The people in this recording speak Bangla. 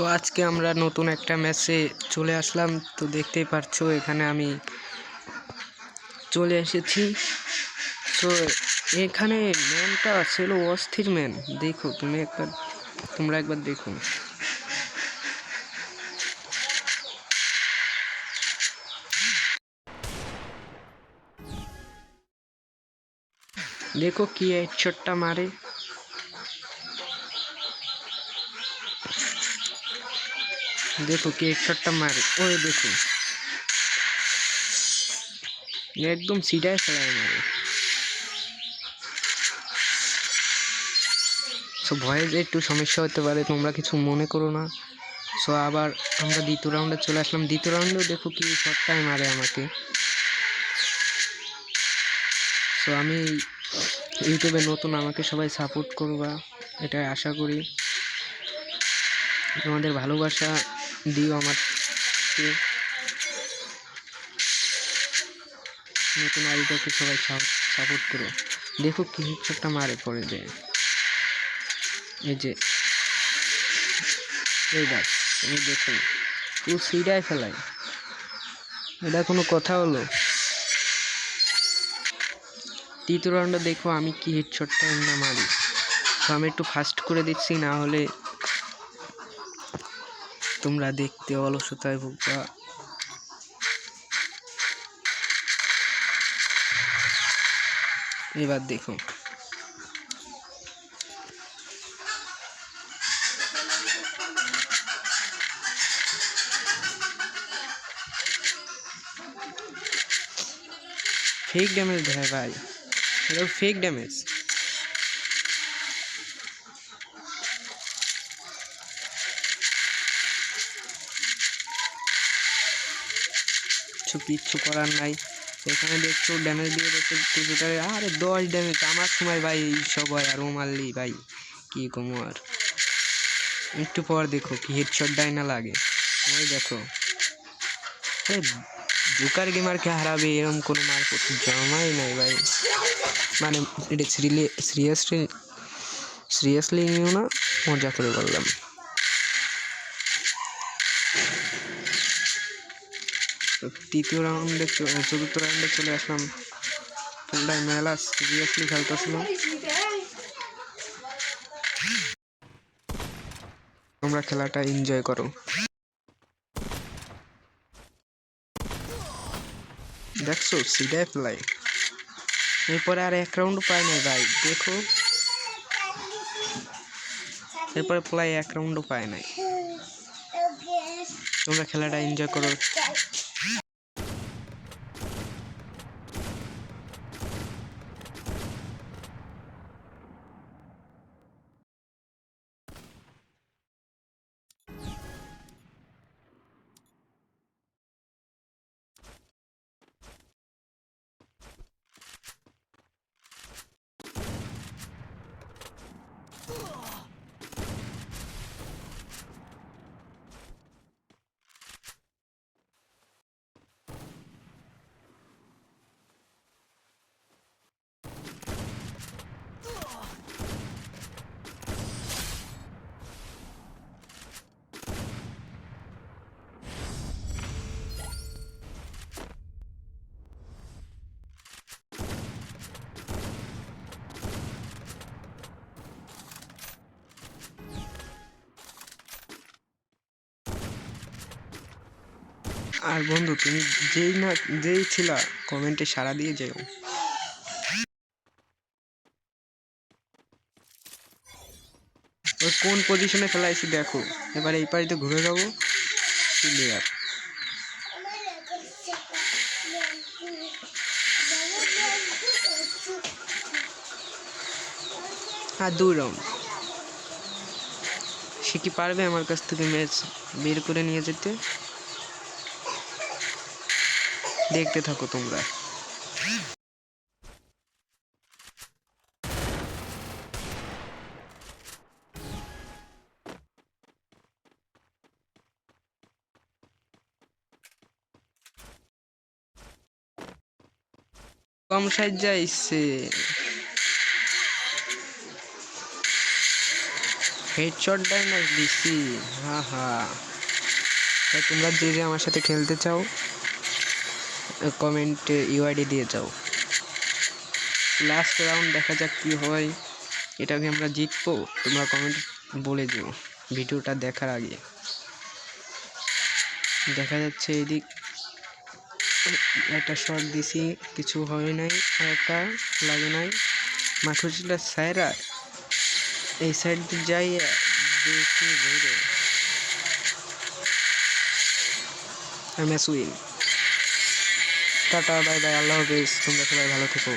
তো আজকে আমরা নতুন একটা ম্যাচে চলে আসলাম। তো দেখতেই পারছ, এখানে আমি চলে এসেছি। তো এখানে ম্যানটা ছিল অস্থির ম্যান দেখো, তুমি একবার, তোমরা একবার দেখো। দেখো কি হেডশটটা মারে। দেখো কি হেডশটটা মারে। ওই দেখো। একদম সিধায় ফেলায় মারে। সো ভয়েস একটু সমস্যা হতে পারে, তোমরা কিছু মনে করো না। সো আবার আমরা দ্বিতীয় রাউন্ডে চলে আসলাম। দ্বিতীয় রাউন্ডেও দেখো কি শটটাই মারে আমাকে। সো আমি ইউটিউবে নতুন, আমাকে সবাই সাপোর্ট করবা, এটাই আশা করি। তোমাদের ভালোবাসা দিও আমাকে নতুন আইডিটাকে সবাই সাপোর্ট করো। দেখো কি হিটশটটা মারে পড়ে যায়। এই যে, এই দেখ, এই দেখো, পুরো সিডায় ফেলাই। এটা কোনো কথা হলো? তৃতীয় রাউন্ডে দেখো আমি কি হেডশটটা না মারি। তো আমি একটু ফাস্ট করে দিচ্ছি, না হলে তোমরা দেখতে অলসতায় ভুগবা। এবার দেখো। ফেক ড্যামেজ দেয় ভাই। এটা ফেক ড্যামেজ কিছু কিচ্ছু করার নাই। এখানে দেখছ ড্যামেজ দিয়ে দেখছ কিছুটারে আরে দশ ড্যামেজ আমার সময় ভাই সব হয় আর ও মারলি ভাই, কি কমো আর। একটু পর দেখো কি হেডশট না লাগে। ওই দেখো। আরে জোকার গেমারকে হারাবে এরকম কোনো মার জমাই নাই ভাই। মানে এটা সিরিয়াসলি সিরিয়াসলি নিও না, মজা করে বললাম। তৃতীয় রাউন্ডে চতুর্থ রাউন্ডে চলে আসলাম। পুরোটাই মেলা সিরিয়াসলি খেলতেছিল তোমরা খেলাটা এনজয় করো। দেখছ সিধাই ফেলাই এরপরে আর এক রাউন্ড পাই নাই ভাই, দেখো। এরপরে প্রায় এক রাউন্ডও পায় নাই। তোমরা খেলাটা এনজয় করো। আর বন্ধু, তুমি যেই না, যেই ছিলা কমেন্টে সাড়া দিয়ে যেও। ওই কোন পজিশনে ফেলাইছি দেখো। এবার এই পাড়িতে ঘুরে যাব। ক্লিয়ার আর দুই রাউন্ড সে কি পারবে আমার কাছ থেকে ম্যাচ বের করে নিয়ে যেতে? দেখতে থাকো তোমরা। কম সাজ্জা ইচ্ছে হেডশট ড্যামেজ দিছি হা হা। তোমরা যে যে আমার সাথে খেলতে চাও। কমেন্টে ইউআইডি দিয়ে যাও। লাস্ট রাউন্ড দেখা যাক কি হয়। এটাকে আমরা জিতবো? তোমরা কমেন্ট বলে দিও ভিডিওটা দেখার আগে। দেখা যাচ্ছে এদিক, একটা শট দিছি, কিছু হয় নাই, একটা লাগে নাই। মাঠুচিলা সাইরা এই সাইড দিয়ে যাই দেখি match win tata bye bye আল্লাহ হাফিজ। তোমরা সবাই ভালো থেকো।